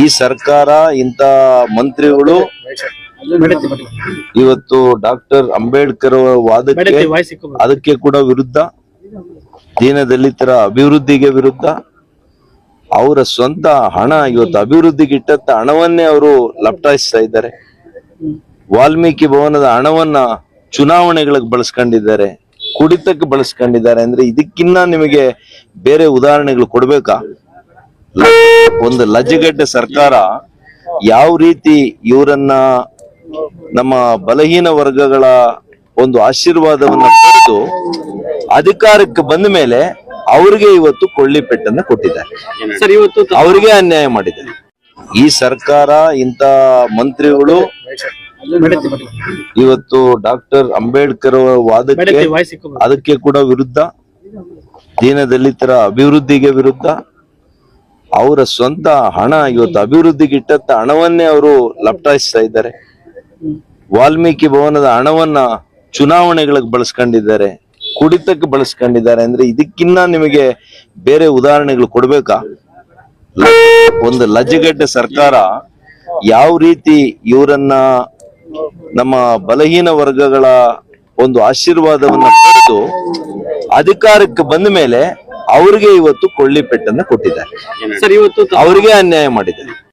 ಈ ಸರ್ಕಾರ ಇಂತ ಮಂತ್ರಿಗಳು ಇವತ್ತು ಡಾಕ್ಟರ್ ಅಂಬೇಡ್ಕರ್ ವಾದಕ್ಕೆ ಅದಕ್ಕೆ ಕೂಡ ವಿರುದ್ಧ ದೀನದಲಿತರ ಅಭಿವೃದ್ಧಿಗೆ ವಿರುದ್ಧ ಅವರ ಸ್ವಂತ ಹಣ ಇವತ್ತು ಅಭಿವೃದ್ಧಿಗೆ ಇಟ್ಟಂತ ಹಣವನ್ನೇ ಅವರು ಲಪ್ಟಾಯಿಸ್ತಾ ಇದ್ದಾರೆ. ವಾಲ್ಮೀಕಿ ಭವನದ ಹಣವನ್ನ ಚುನಾವಣೆಗಳಿಗೆ ಬಳಸ್ಕೊಂಡಿದ್ದಾರೆ ಕುಡಿತಕ್ಕೆ ಬಳಸ್ಕೊಂಡಿದ್ದಾರೆ. ಅಂದ್ರೆ ಇದಕ್ಕಿನ್ನ ನಿಮಗೆ ಬೇರೆ ಉದಾಹರಣೆಗಳು ಕೊಡ್ಬೇಕಾ? ಒಂದು ಲಜ್ಜೆಗಡ್ಡೆ ಸರ್ಕಾರ ಯಾವ ರೀತಿ ಇವರನ್ನ ನಮ್ಮ ಬಲಹೀನ ವರ್ಗಗಳ ಒಂದು ಆಶೀರ್ವಾದವನ್ನ ಪಡೆದು ಅಧಿಕಾರಕ್ಕೆ ಬಂದ ಮೇಲೆ ಅವ್ರಿಗೆ ಇವತ್ತು ಕೊಳ್ಳಿ ಪೆಟ್ಟನ್ನ ಕೊಟ್ಟಿದ್ದಾರೆ. ಅವರಿಗೆ ಅನ್ಯಾಯ ಮಾಡಿದ್ದಾರೆ. ಈ ಸರ್ಕಾರ ಇಂತ ಮಂತ್ರಿಗಳು ಇವತ್ತು ಡಾಕ್ಟರ್ ಅಂಬೇಡ್ಕರ್ ವಾದಕ್ಕೆ ಅದಕ್ಕೆ ಕೂಡ ವಿರುದ್ಧ ದೀನದಲಿತರ ಅಭಿವೃದ್ಧಿಗೆ ವಿರುದ್ಧ ಅವರ ಸ್ವಂತ ಹಣ ಇವತ್ತು ಅಭಿವೃದ್ಧಿಗೆ ಇಟ್ಟಂತ ಹಣವನ್ನೇ ಅವರು ಲಪ್ಟಾಯಿಸ್ತಾ ಇದ್ದಾರೆ. ವಾಲ್ಮೀಕಿ ಭವನದ ಹಣವನ್ನ ಚುನಾವಣೆಗಳಿಗೆ ಬಳಸ್ಕೊಂಡಿದ್ದಾರೆ, ಕುಡಿತಕ್ಕೆ ಬಳಸ್ಕೊಂಡಿದ್ದಾರೆ ಅಂದ್ರೆ ಇದಕ್ಕಿನ್ನ ನಿಮಗೆ ಬೇರೆ ಉದಾಹರಣೆಗಳು ಕೊಡ್ಬೇಕಾ? ಒಂದು ಲಜ್ಜಗಡ್ಡೆ ಸರ್ಕಾರ ಯಾವ ರೀತಿ ಇವರನ್ನ ನಮ್ಮ ಬಲಹೀನ ವರ್ಗಗಳ ಒಂದು ಆಶೀರ್ವಾದವನ್ನ ಪಡೆದು ಅಧಿಕಾರಕ್ಕೆ ಬಂದ ಮೇಲೆ ಅವ್ರಿಗೆ ಇವತ್ತು ಕೊಳ್ಳಿ ಪೆಟ್ಟನ್ನ ಕೊಟ್ಟಿದ್ದಾರೆ. ಸರ್ ಇವತ್ತು ತ- ಅವರಿಗೆ ಅನ್ಯಾಯ ಮಾಡಿದ್ದಾರೆ.